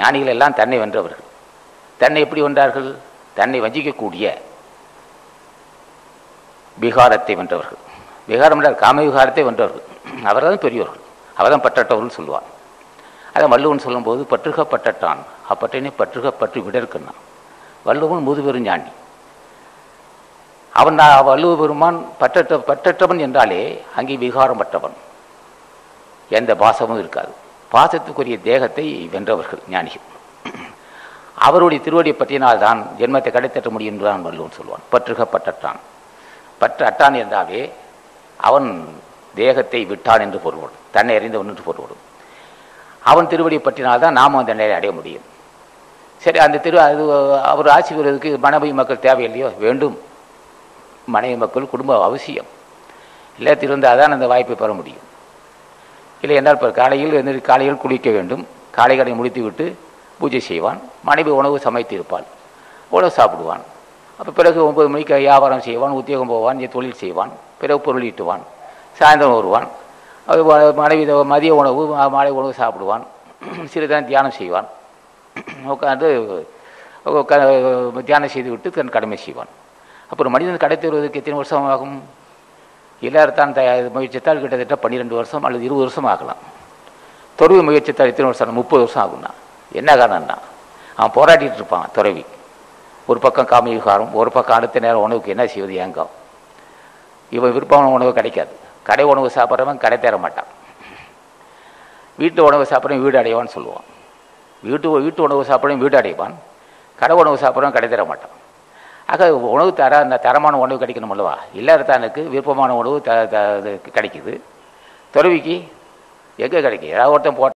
ஞானிகள் எல்லாம் தன்னை வென்றவர்கள். தன்னை எப்படி வென்றார்கள்? தன்னை வஞ்சிக்கக்கூடிய விகாரத்தை வென்றவர்கள். விகாரம் என்றால் காம விகாரத்தை வென்றவர்கள். அவர்தான் பெரியவர்கள் அவர்தான் பற்றட்டவர்கள் சொல்லுவார். அதை வள்ளுவன் சொல்லும்போது பற்றுக பட்டட்டான் அப்பற்றினை பற்றுக பற்றி விடற்கண்ணான் வள்ளுவன் முதுபெரும் ஞானி. அவன் நான் வள்ளுவ பெருமான் பற்றற்ற பற்றற்றவன் என்றாலே அங்கே விகாரம் பற்றவன் எந்த பாசமும் இருக்காது. பாசத்துக்குரிய தேகத்தை வென்றவர்கள் ஞானிகள். அவருடைய திருவடியை பற்றினால்தான் ஜென்மத்தை கடைத்தட்ட முடியும் என்று தான் வள்ளுவன் சொல்வான். பற்றுக பற்றட்டான். பற்று அட்டான் என்றாவே அவன் தேகத்தை விட்டான் என்று பொருள்படும். தன்னை அறிந்தவன் என்று பொருள்படும். அவன் திருவடியை பற்றினால்தான் நாம் அந்த நிலையை அடைய முடியும். சரி அந்த திரு அது அவர் ஆட்சி பெறுவதற்கு மனைவி மக்கள் தேவையில்லையோ? வேண்டும். மனைவி மக்கள் குடும்பம் அவசியம். இல்லை திருந்தால் தான் அந்த வாய்ப்பை பெற முடியும். இல்லை என்றால் இப்போ காலையில் எந்த காலையில் குளிக்க வேண்டும். காலை கடை முடித்து விட்டு பூஜை செய்வான். மனைவி உணவு சமைத்து இருப்பாள் உணவு சாப்பிடுவான். அப்போ பிறகு ஒன்பது மணிக்கு வியாபாரம் செய்வான் உத்தியோகம் போவான் இங்கே தொழில் செய்வான். பிறகு பொருள் ஈட்டுவான். சாயந்தரம் வருவான். அது மனைவி மதிய உணவு மாலை உணவு சாப்பிடுவான். சிறிது தியானம் செய்வான். உட்காந்து தியானம் செய்து விட்டு தன் கடமை செய்வான். அப்புறம் மனிதன் கடை தருவதற்கு எத்தனை வருஷம் ஆகும்? எல்லார்தான் தயார் முயற்சித்தால் கிட்டத்தட்ட பன்னிரெண்டு வருஷம் அல்லது இருபது வருஷம் ஆகலாம். துறவி முயற்சித்தால் இத்தனை வருஷம் முப்பது வருஷம் ஆகும்னா. என்ன காரணம்னா அவன் போராடிட்டு இருப்பான் துறவி. ஒரு பக்கம் காமி விகாரம் ஒரு பக்கம் அடுத்த நேரம் உணவுக்கு என்ன செய்வது ஏங்கம். இவன் விருப்பமான உணவு கிடைக்காது. கடை உணவு சாப்பிட்றவன் கடை தேர மாட்டான். வீட்டு உணவு சாப்பிட்றவன் வீடு அடைவான்னு சொல்லுவான். வீட்டு வீட்டு உணவு சாப்பிட்றவன் வீடு அடைவான். கடை உணவு சாப்பிட்றவன் கடை தர மாட்டான். ஆக உணவு தர அந்த தரமான உணவு கிடைக்கணும் அல்லவா? இல்லாதத்தானுக்கு விருப்பமான உணவு த த- இது கிடைக்குது. துறவிக்கு எங்கே கிடைக்கும் ஏதாவது ஒருத்தன் போட்ட